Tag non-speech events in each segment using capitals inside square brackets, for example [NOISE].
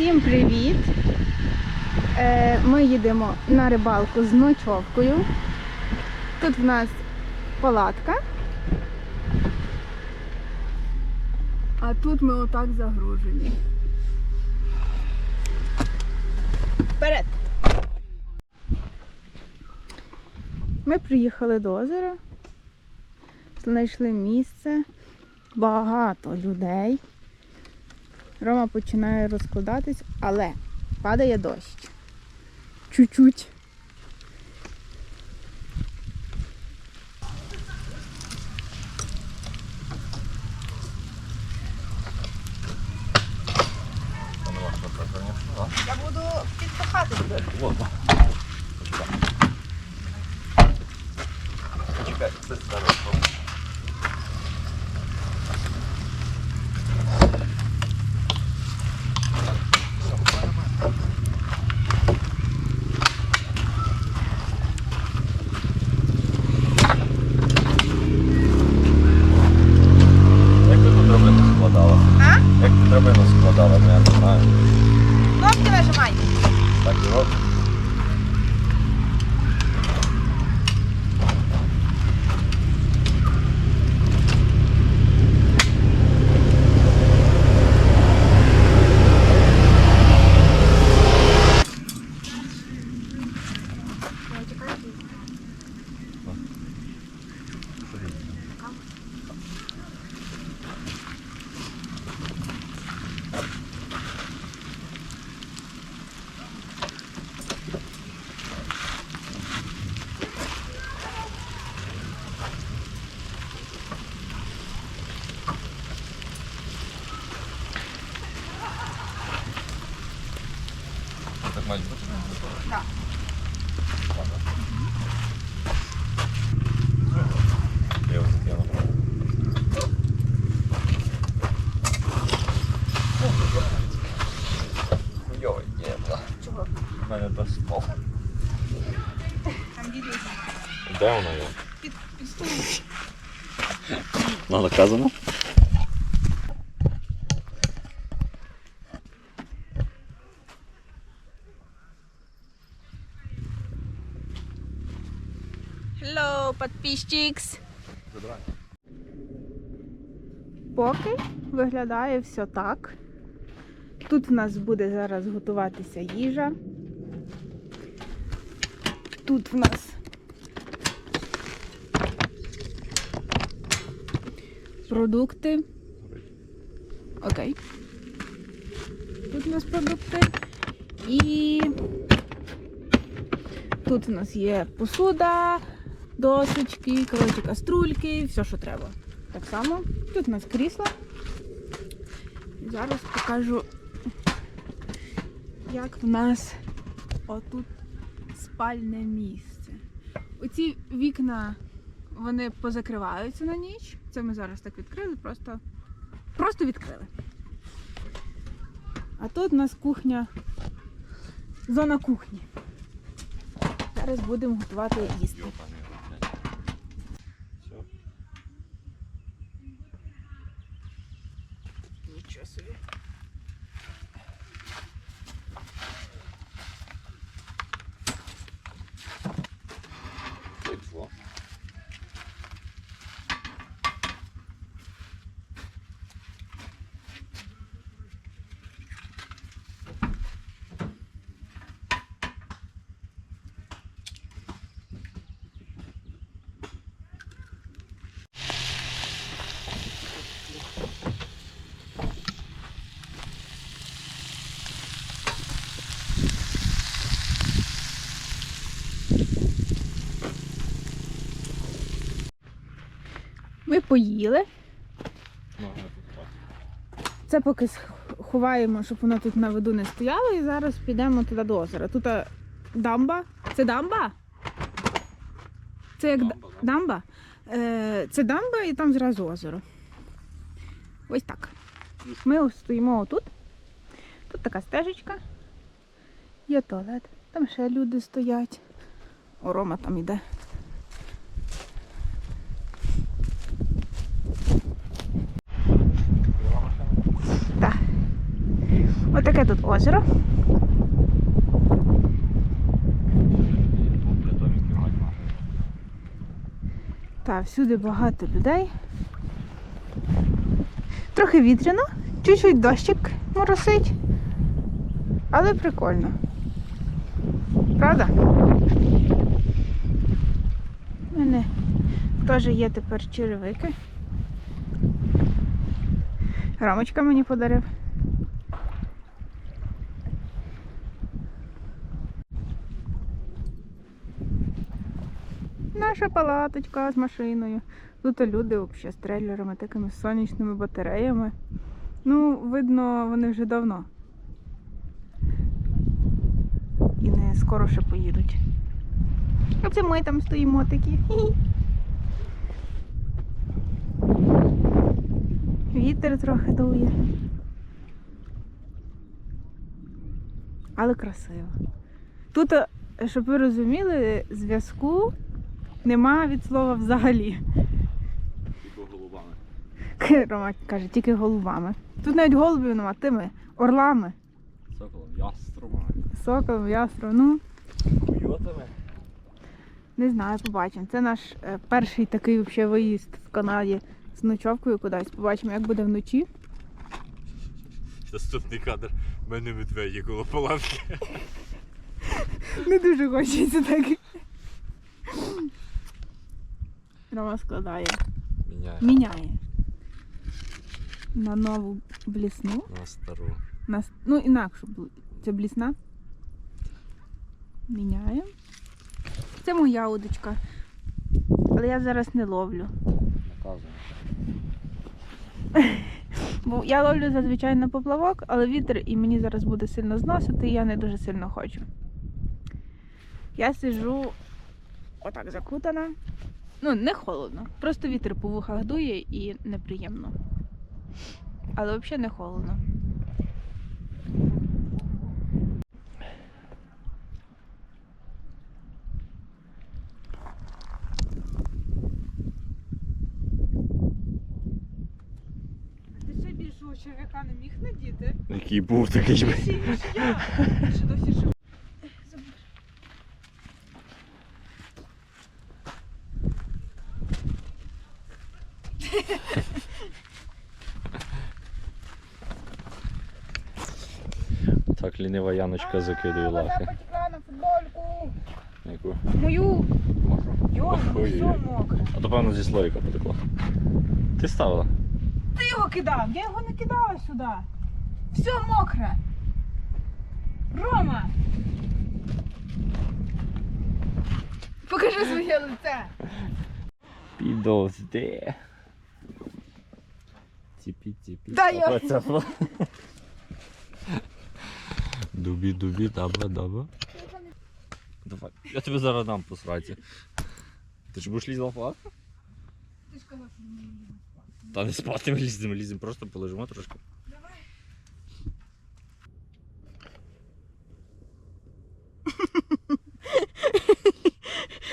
Всім привіт! Е, Ми їдемо на рибалку з ночовкою. Тут в нас палатка. А тут ми отак загружені. Вперед! Ми приїхали до озера, знайшли місце, багато людей. Рома починає розкладатись, але падає дощ. Чуть-чуть. Я буду підпахати тебе. Почекай, це зараз. Як ти тут драбину складала? А? Як ти драбину складала, ну я не знаю. Кнопки нажимай. Так і робиш. Так мають бути? Так. Я його закину. Йой, єбла. Чого? У мене дощ спав. Там Де вона є? під, під столом. Вона наказана? Hello, подписчикс. Поки виглядає все так. Тут в нас буде зараз готуватися їжа. Тут в нас продукти. Окей. Тут у нас продукти. І тут у нас є посуда, досочки, коротше, каструльки, все, що треба. Так само. Тут у нас крісло. Зараз покажу, як в нас отут спальне місце. Оці вікна вони позакриваються на ніч. Це ми зараз так відкрили, просто, просто відкрили. А тут у нас кухня, зона кухні. Зараз будемо готувати їсти. Нічого собі. Пішло. Ми поїли. Це поки ховаємо, щоб воно тут на виду не стояло. І зараз підемо туди до озера. Тут а, дамба. Це дамба? Це як дамба? Дамба, дамба? Е, це дамба і там зразу озеро. Ось так. Ми стоїмо отут. Тут така стежечка. Є туалет. Там ще люди стоять. О, Рома там іде. Так. Тут озеро. Та, всюди багато людей. Трохи вітряно, чуть-чуть дощик моросить. Але прикольно. Правда? У мене теж є тепер черевики. Рамочка мені подарив. Наша палаточка з машиною. Тут люди взагалі з трейлерами, такими сонячними батареями. Ну, видно, вони вже давно. І не скоро ще поїдуть. А це ми там стоїмо такі. Вітер трохи дує. Але красиво. Тут, е, щоб ви розуміли, зв'язку нема від слова взагалі. Тільки голубами. Рома каже, тільки голубами. Тут навіть голубів нема, тими орлами, Соколом, яструбами. соколом, ястром. Ну, Койотами. не знаю, побачимо. Це наш е, перший такий вообще виїзд в Канаді з ночовкою кудись. Побачимо, як буде вночі. Наступний кадр. У мене медведі коло палатки. Не дуже хочеться так. Рома складає. Міняє Міняє. На нову блісну. на стару. На, ну, інакше це блісна. Міняємо. Це моя удочка. Але я зараз не ловлю. Наказує. [LAUGHS] Бо я ловлю зазвичай на поплавок, але вітер і мені зараз буде сильно зносити, і я не дуже сильно хочу. Я сиджу отак закутана. Ну, не холодно. Просто вітер по вухах дує і неприємно. Але взагалі не холодно. Ти ще більшого черв'яка не міг надіти? Який був такий. [LAUGHS] Ще досі живу. Так лінива Яночка закидує лахи. Яку? Мою. Йо. А то певно зі слоїка потекла. Ти ставила? Ти його кидав, я його не кидала сюди. Все мокре. Рома! Покажи своє лице. Підозде. Тіпі, тіпі. Да, я-. [LAUGHS] Дубі, дубі, даба, даба. Давай. Я тебе зараз дам по сраці. Ти ж будеш лізти в палатку? Ти ж казав, що мені їде. Та не спати ми ліземо, ліземо, просто полежимо трошки. Давай.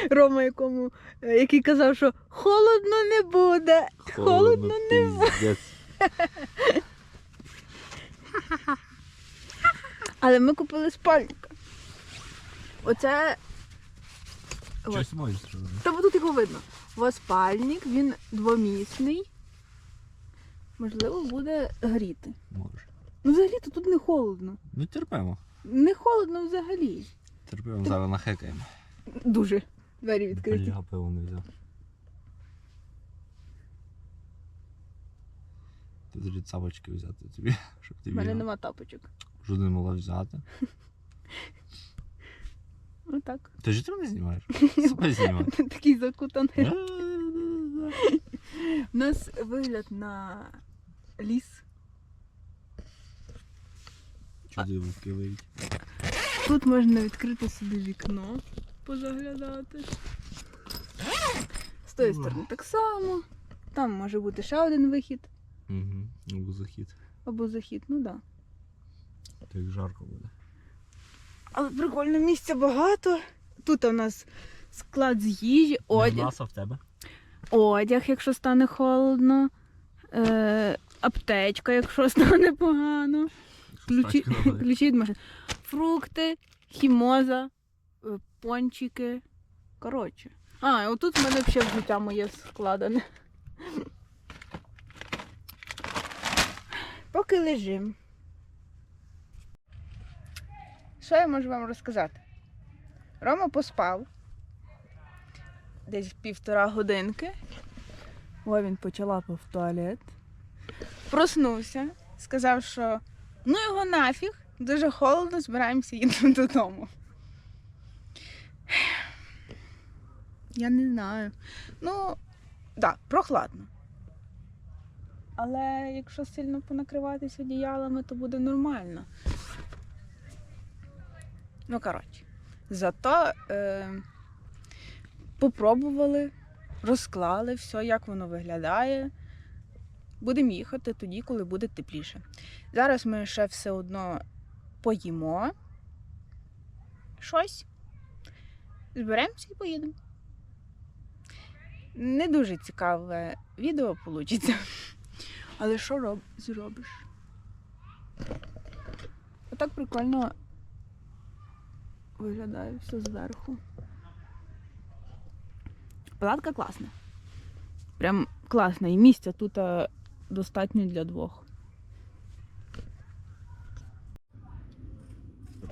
Рома, якому, е, який казав, що холодно не буде. Холодно не буде. [LAUGHS] Але ми купили спальника. Оце. Щось можеш зробити. Та бо тут його видно. Ось спальник, він двомісний. Можливо, буде гріти. Можеш. Ну, взагалі то тут не холодно. Ну терпимо. Не холодно взагалі. Терпимо, зараз нахекаємо. Дуже. Двері відкриті. Бля, пиво не взяв. Ти тоді цапочки взяти тобі, щоб У тобі мене нема тапочок. Вже не могла взяти. [LAUGHS] Отак. Ти ж [LAUGHS] ти мене знімаєш? Себе знімай. Такий закутаний. [LAUGHS] У нас вигляд на ліс. Чуди вовки виють. Тут можна відкрити собі вікно, позаглядати. З тої сторони так само. Там може бути ще один вихід Угу, або захід. або захід, ну так. Да. Так жарко буде. Але прикольно, місця багато. Тут у нас склад з їжі, одяг. Маса в тебе? Одяг, якщо стане холодно. Е, аптечка, якщо [LAUGHS] стане погано. ключі, ключі від машини. Фрукти, хімоза, е, пончики. Коротше. А, і отут в мене взагалі взуття моє складене. Поки лежим. Що я можу вам розказати? Рома поспав. Десь півтора годинки. Ой, він почалапав туалет. Проснувся, сказав, що ну його нафіг, дуже холодно, збираємося їдемо додому. Я не знаю. Ну, так, да, прохладно. Але якщо сильно понакриватися одіялами, то буде нормально. Ну, коротше. Зато е, попробували, розклали все, як воно виглядає. Будемо їхати тоді, коли буде тепліше. Зараз ми ще все одно поїмо щось, зберемося і поїдемо. Не дуже цікаве відео вийде. Але що роб... зробиш? Отак прикольно виглядає все зверху. Палатка класна. Прям класна. І місця тут е, достатньо для двох.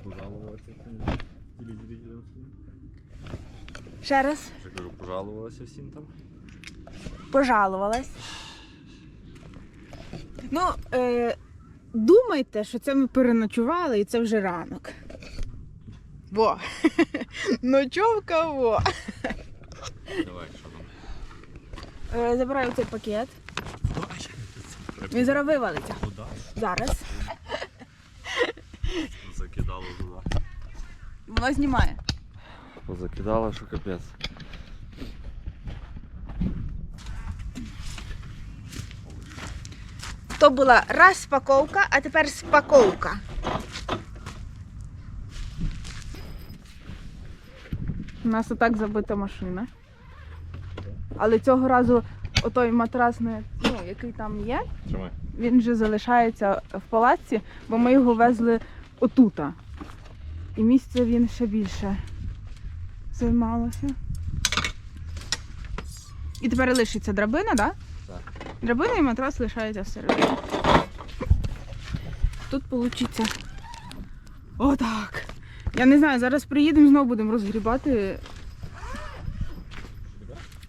Пожалувалася. Ще раз Ще кажу, пожалувалася всім там. пожалувалась. Ну, е, думайте, що це ми переночували і це вже ранок. Во! [LAUGHS] Ночовка во! Давай, що там? Е, забираю цей пакет. Він зараз вивалиться. Куди? Зараз. Закидало туди. Воно знімає. Закидало, що капець. То була розпаковка, а тепер спаковка. У нас отак забита машина. Але цього разу отой матрас, ну, який там є, Тримай. він вже залишається в палаці, бо ми його везли отута. І місце він ще більше займалося. І тепер лишиться драбина, так? Да? Так. Драбина і матрас лишається всередині. Тут вийде. Отак. Я не знаю, зараз приїдемо, знову будемо розгрібати.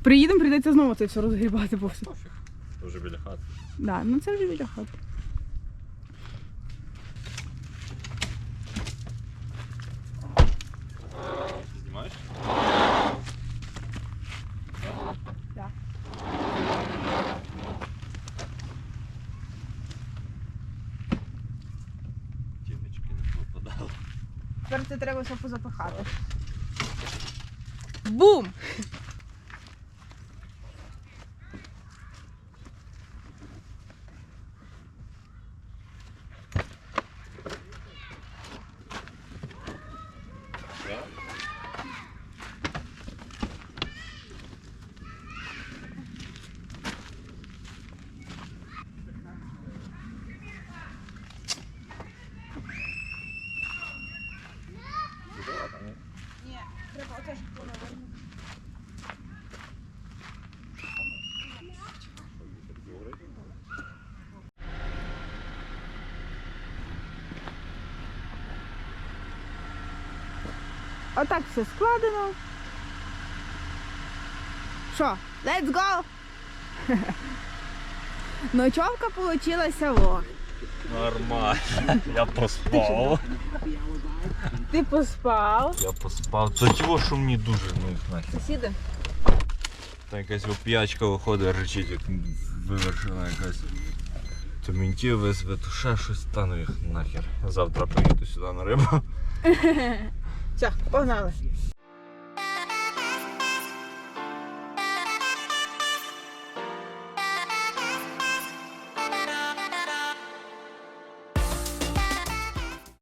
Приїдемо, прийдеться знову це все розгрібати, бо все. Вже біля хати. Да, ну це вже біля хати. Ти знімаєш? Так. Тіночки не попадали. Тепер це треба все позапихати. Бум! Ні, треба оце ж Отак все складено. Що, let's go! [LAUGHS] Ночовка получилася во. Нормально. Я поспав. Ти поспав. Я поспав. Та чого, що мені дуже ну нахер. Сусіди? Та якась оп'ячка виходить, речить, як вивершена якась. То мінтів визве, то ще щось стану їх нахер. Завтра приїду сюди на рибу. [LAUGHS] Все, погнали.